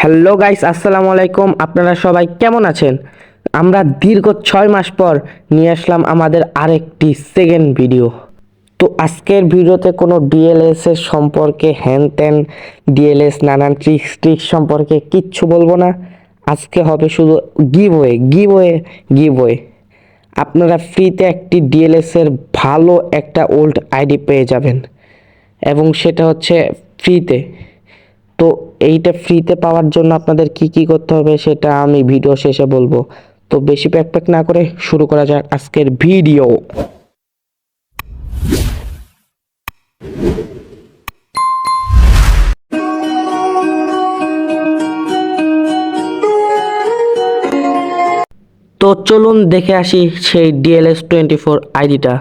Hello guys, আসসালামু আলাইকুম। আপনারা সবাই কেমন আছেন? আমরা দীর্ঘ ছয় মাস পর নিয়ে আসলাম আমাদের আরেকটি সেকেন্ড ভিডিও তো আজকের ভিডিওতে কোনো ডিএলএস এর সম্পর্কে হ্যান ত্যান ডিএলএস নানান ট্রিক্স ট্রিক্স সম্পর্কে কিচ্ছু বলব না। আজকে হবে শুধু গিভওয়ে গিভওয়ে গিভওয়ে আপনারা ফ্রিতে একটি ডিএলএস এর ভালো একটা ওল্ড আইডি পেয়ে যাবেন। এবং সেটা হচ্ছে ফ্রিতে তো এইটা ফ্রিতে পাওয়ার জন্য আপনাদের কি কি করতে হবে সেটা আমি ভিডিও শেষে বলব। তো বেশি প্যাক প্যাক না করে শুরু করা যাক আজকের ভিডিও তো চলুন দেখে আসি সেই ডিএলএস টোয়েন্টি ফোর আইডিটা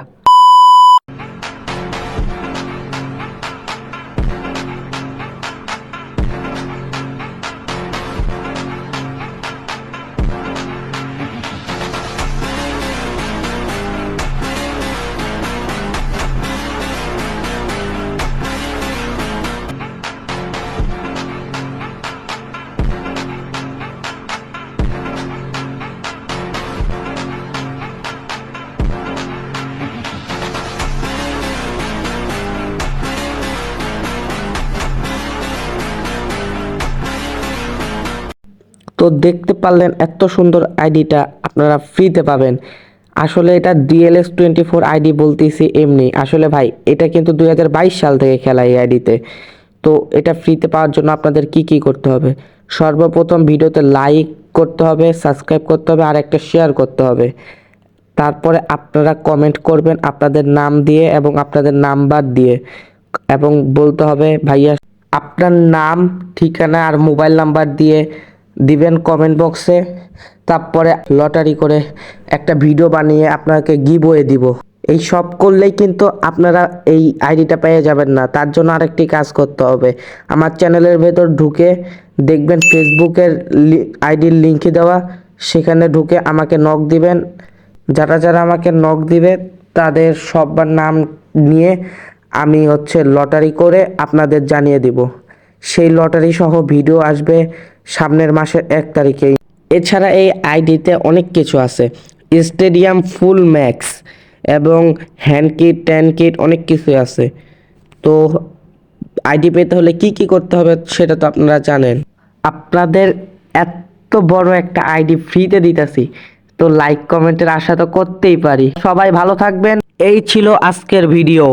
তো দেখতে পারলেন এত সুন্দর আইডিটা আপনারা ফ্রিতে পাবেন। আসলে এটা ডিএলএস টোয়েন্টি ফোর আইডি বলতেছি এমনি। আসলে ভাই, এটা কিন্তু দু হাজার বাইশ সাল থেকে খেলা এই আইডিতে তো। এটা ফ্রিতে পাওয়ার জন্য আপনাদের কি কি করতে হবে? সর্বপ্রথম ভিডিওতে লাইক করতে হবে সাবস্ক্রাইব করতে হবে আর একটা শেয়ার করতে হবে। তারপরে আপনারা কমেন্ট করবেন আপনাদের নাম দিয়ে এবং আপনাদের নাম্বার দিয়ে। এবং বলতে হবে, ভাইয়া, আপনার নাম, ঠিকানা আর মোবাইল নাম্বার দিয়ে দিবেন কমেন্ট বক্সে তারপরে লটারি করে একটা ভিডিও বানিয়ে আপনাকে গিভওয়ে দিব। এই সব করলেই কিন্তু আপনারা এই আইডিটা পেয়ে যাবেন না। তার জন্য আরেকটি কাজ করতে হবে। আমার চ্যানেলের ভেতর ঢুকে দেখবেন ফেসবুকের আইডির লিঙ্কে দেওয়া। সেখানে ঢুকে আমাকে নক দিবেন। যারা যারা আমাকে নক দিবে, তাদের সবার নাম নিয়ে আমি হচ্ছে লটারি করে আপনাদের জানিয়ে দিব। সেই লটারি সহ ভিডিও আসবে সামনের মাসের এক তারিখেই। এছাড়া এই আইডিতে অনেক কিছু আছে। স্টেডিয়াম ফুল ম্যাক্স এবং হ্যান্ড কিট ট্যান কিট অনেক কিছু আছে। তো আইডি পেতে হলে কি কি করতে হবে সেটা তো আপনারা জানেন। আপনাদের এত বড় একটা আইডি ফ্রিতে দিতেছি, তো লাইক, কমেন্টের আশা তো করতেই পারি। সবাই ভালো থাকবেন। এই ছিল আজকের ভিডিও।